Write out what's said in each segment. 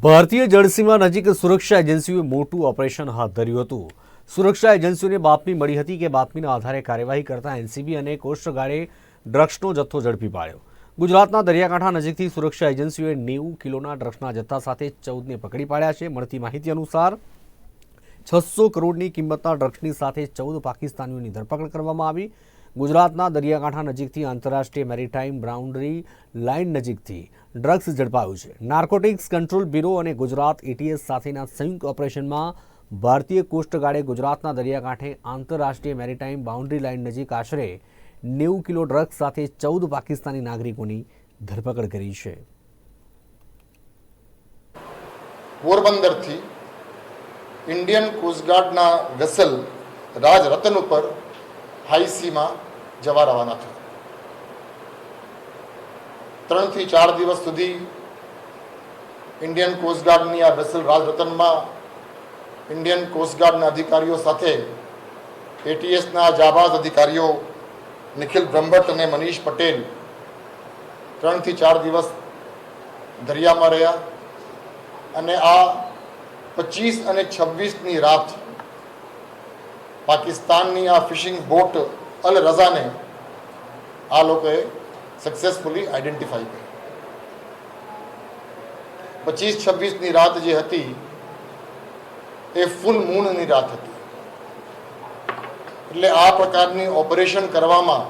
ભારતીય જળસીમા નજીક સુરક્ષા એજન્સીઓએ મોટું ઓપરેશન હાથ ધર્યું હતું. સુરક્ષા એજન્સીઓને બાતમી મળી હતી કે બાતમીના આધારે કાર્યવાહી કરતા એનસીબી અને કોસ્ટગાર્ડે ડ્રગ્સનો જથ્થો ઝડપી પાડ્યો. ગુજરાતના દરિયાકાંઠા નજીકથી સુરક્ષા એજન્સીઓએ નેવું કિલોના ડ્રગ્સના જથ્થા સાથે ચૌદને પકડી પાડ્યા છે. મળતી માહિતી અનુસાર, છસો કરોડની કિંમતના ડ્રગ્સની સાથે ચૌદ પાકિસ્તાનીઓની ધરપકડ કરવામાં આવી. ગુજરાતના દરિયાકાંઠા નજીકથી આંતરરાષ્ટ્રીય મેરીટાઈમ બાઉન્ડરી લાઇન નજીકથી ડ્રગ્સ ઝડપાયું છે. નાર્કોટિક્સ કંટ્રોલ બ્યુરો અને ગુજરાત એટીએસ સાથેના સંયુક્ત ઓપરેશનમાં ભારતીય કોસ્ટગાર્ડે ગુજરાતના દરિયાકાંઠે આંતરરાષ્ટ્રીય મેરીટાઈમ બાઉન્ડ્રી લાઇન નજીક આશરે નેવું કિલો ડ્રગ્સ સાથે ચૌદ પાકિસ્તાની નાગરિકોની ધરપકડ કરી છે. પોરબંદરથી ઇન્ડિયન કોસ્ટગાર્ડના વેસલ રાજ રતન ઉપર હાઈસીમાં જવા રવાના થયા. ત્રણથી ચાર દિવસ સુધી ઇન્ડિયન કોસ્ટગાર્ડની આ વેસલ રાજરતનમાં ઇન્ડિયન કોસ્ટગાર્ડના અધિકારીઓ સાથે એટીએસના જાબાઝ અધિકારીઓ નિખિલ બ્રહ્મભટ્ટ અને મનીષ પટેલ ત્રણથી ચાર દિવસ દરિયામાં રહ્યા અને આ પચીસ અને છવ્વીસની રાત પાકિસ્તાનની આ ફિશિંગ બોટ અલ રઝાને આ લોકોએ સક્સેસફુલી આઈડેન્ટિફાઈ કરી પચીસ છવ્વીસની રાત જે હતી, એ ફૂલ મૂનની રાત હતી. એટલે આ પ્રકારની ઓપરેશન કરવામાં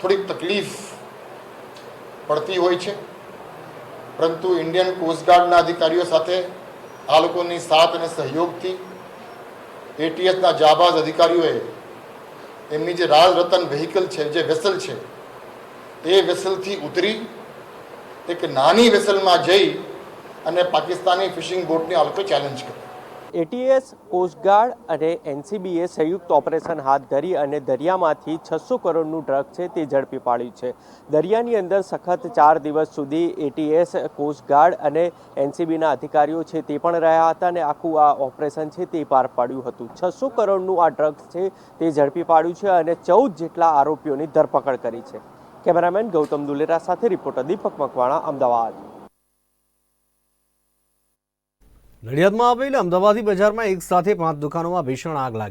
થોડીક તકલીફ પડતી હોય છે. પરંતુ ઇન્ડિયન કોસ્ટગાર્ડના અધિકારીઓ સાથે આ લોકોની સાથ અને સહયોગથી એટીએસના જાબાઝ અધિકારીઓએ એમની જે રાજ રતન વ્હીકલ છે, જે વેસલ છે એ વેસલથી ઉતરી એક નાની વેસલમાં જઈ અને પાકિસ્તાની ફિશિંગ બોટને આ ચેલેન્જ કરી એટીએસ કોસ્ટગાર્ડ અને એનસીબીએ સંયુક્ત ઓપરેશન હાથ ધરી અને દરિયામાંથી છસો કરોડનું ડ્રગ છે તે ઝડપી પાડ્યું છે. દરિયાની અંદર સખત ચાર દિવસ સુધી એટીએસ કોસ્ટગાર્ડ અને એનસીબીના અધિકારીઓ છે તે પણ રહ્યા હતા અને આખું આ ઓપરેશન છે તે પાર પાડ્યું હતું. છસો કરોડનું આ ડ્રગ્સ છે તે ઝડપી પાડ્યું છે અને ચૌદ જેટલા આરોપીઓની ધરપકડ કરી છે. કેમેરામેન ગૌતમ દુલેરા સાથે રિપોર્ટર દીપક મકવાણા, અમદાવાદ. નડિયાદમાં આવેલ અમદાવાદી બજારમાં એક સાથે પાંચ દુકાનોમાં ભીષણ આગ લાગી.